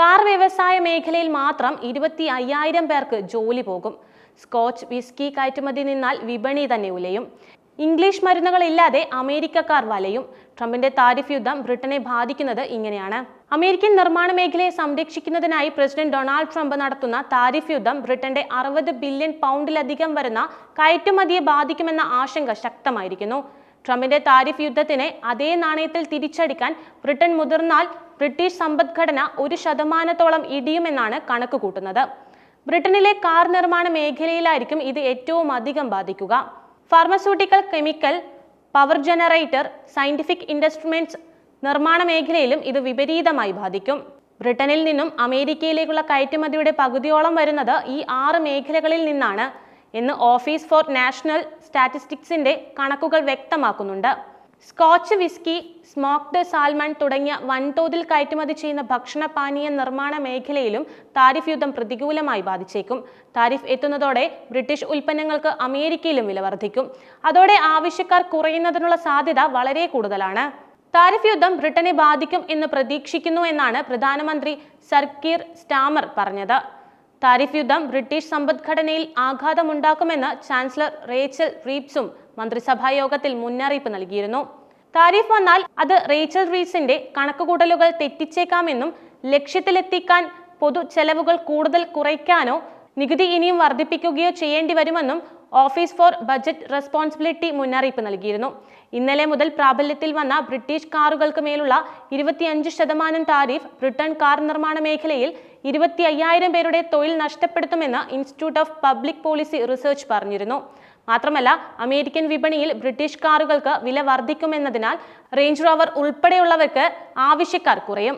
Car വ്യവസായ മേഖലയിൽ മാത്രം ഇരുപത്തി അയ്യായിരം പേർക്ക് ജോലി പോകും. സ്കോച്ച് വിസ്കി കയറ്റുമതി നിന്നാൽ വിപണി തന്നെ ഉലയും. ഇംഗ്ലീഷ് മരുന്നുകളില്ലാതെ അമേരിക്കക്കാർ വലയും. ട്രംപിന്റെ താരിഫ് യുദ്ധം ബ്രിട്ടനെ ബാധിക്കുന്നത് ഇങ്ങനെയാണ്. അമേരിക്കൻ നിർമ്മാണ മേഖലയെ സംരക്ഷിക്കുന്നതിനായി പ്രസിഡന്റ് ഡൊണാൾഡ് ട്രംപ് നടത്തുന്ന താരിഫ് യുദ്ധം ബ്രിട്ടന്റെ അറുപത് ബില്യൺ പൗണ്ടിലധികം വരുന്ന കയറ്റുമതിയെ ബാധിക്കുമെന്ന ആശങ്ക ശക്തമായിരിക്കുന്നു. ട്രംപിന്റെ താരിഫ് യുദ്ധത്തിനെ അതേ നാണയത്തിൽ തിരിച്ചടിക്കാൻ ബ്രിട്ടൻ മുതിർന്നാൽ ബ്രിട്ടീഷ് സമ്പദ്ഘടന ഒരു ശതമാനത്തോളം ഇടിയുമെന്നാണ് കണക്ക് കൂട്ടുന്നത്. ബ്രിട്ടനിലെ കാർ നിർമ്മാണ മേഖലയിലായിരിക്കും ഇത് ഏറ്റവും അധികം ബാധിക്കുക. Pharmaceutical chemical power generator scientific instruments നിർമ്മാണ മേഖലയിലും ഇത് വിപരീതമായി ബാധിക്കും. ബ്രിട്ടനിൽ നിന്നും അമേരിക്കയിലേക്കുള്ള കയറ്റുമതിയുടെ പകുതിയോളം വരുന്നത് ഈ ആറ് മേഖലകളിൽ നിന്നാണ്. എന്ന് ഓഫീസ് ഫോർ നാഷണൽ സ്റ്റാറ്റിസ്റ്റിക്സിന്റെ കണക്കുകൾ വ്യക്തമാക്കുന്നുണ്ട്. സ്കോച്ച് വിസ്കി സ്മോക്ഡ് സാൽമൺ തുടങ്ങിയ വൻതോതിൽ കയറ്റുമതി ചെയ്യുന്ന ഭക്ഷണ പാനീയ നിർമ്മാണ മേഖലയിലും താരിഫ് യുദ്ധം പ്രതികൂലമായി ബാധിച്ചേക്കും. താരിഫ് എത്തുന്നതോടെ ബ്രിട്ടീഷ് ഉൽപ്പന്നങ്ങൾക്ക് അമേരിക്കയിലും വില വർദ്ധിക്കും. അതോടെ ആവശ്യക്കാർ കുറയുന്നതിനുള്ള സാധ്യത വളരെ കൂടുതലാണ്. താരിഫ് യുദ്ധം ബ്രിട്ടനെ ബാധിക്കും എന്ന് പ്രതീക്ഷിക്കുന്നു എന്നാണ് പ്രധാനമന്ത്രി സർക്കീർ സ്റ്റാമർ പറഞ്ഞത്. താരിഫ് യുദ്ധം ബ്രിട്ടീഷ് സമ്പദ്ഘടനയിൽ ആഘാതമുണ്ടാക്കുമെന്ന് ചാൻസലർ റേച്ചൽ റീപ്സും മന്ത്രിസഭാ യോഗത്തിൽ മുന്നറിയിപ്പ് നൽകിയിരുന്നു. താരിഫ് വന്നാൽ അത് റേച്ചൽ റീസിന്റെ കണക്കുകൂട്ടലുകൾ തെറ്റിച്ചേക്കാമെന്നും ലക്ഷ്യത്തിലെത്തിക്കാൻ പൊതു ചെലവുകൾ കൂടുതൽ കുറയ്ക്കാനോ നികുതി ഇനിയും വർദ്ധിപ്പിക്കുകയോ ചെയ്യേണ്ടി വരുമെന്നും ഓഫീസ് ഫോർ ബജറ്റ് റെസ്പോൺസിബിലിറ്റി മുന്നറിയിപ്പ് നൽകിയിരുന്നു. ഇന്നലെ മുതൽ പ്രാബല്യത്തിൽ വന്ന ബ്രിട്ടീഷ് കാറുകൾക്ക് മേലുള്ള ഇരുപത്തിയഞ്ച് ശതമാനം താരിഫ് ബ്രിട്ടൻ കാർ നിർമ്മാണ മേഖലയിൽ ഇരുപത്തി അയ്യായിരം പേരുടെ തൊഴിൽ നഷ്ടപ്പെടുത്തുമെന്ന് Institute of Public Policy Research പറഞ്ഞിരുന്നു. മാത്രമല്ല അമേരിക്കൻ വിപണിയിൽ ബ്രിട്ടീഷ് കാറുകൾക്ക് വില വർദ്ധിക്കുമെന്നതിനാൽ റേഞ്ച് റോവർ ഉൾപ്പെടെയുള്ളവർക്ക് ആവശ്യക്കാർ കുറയും.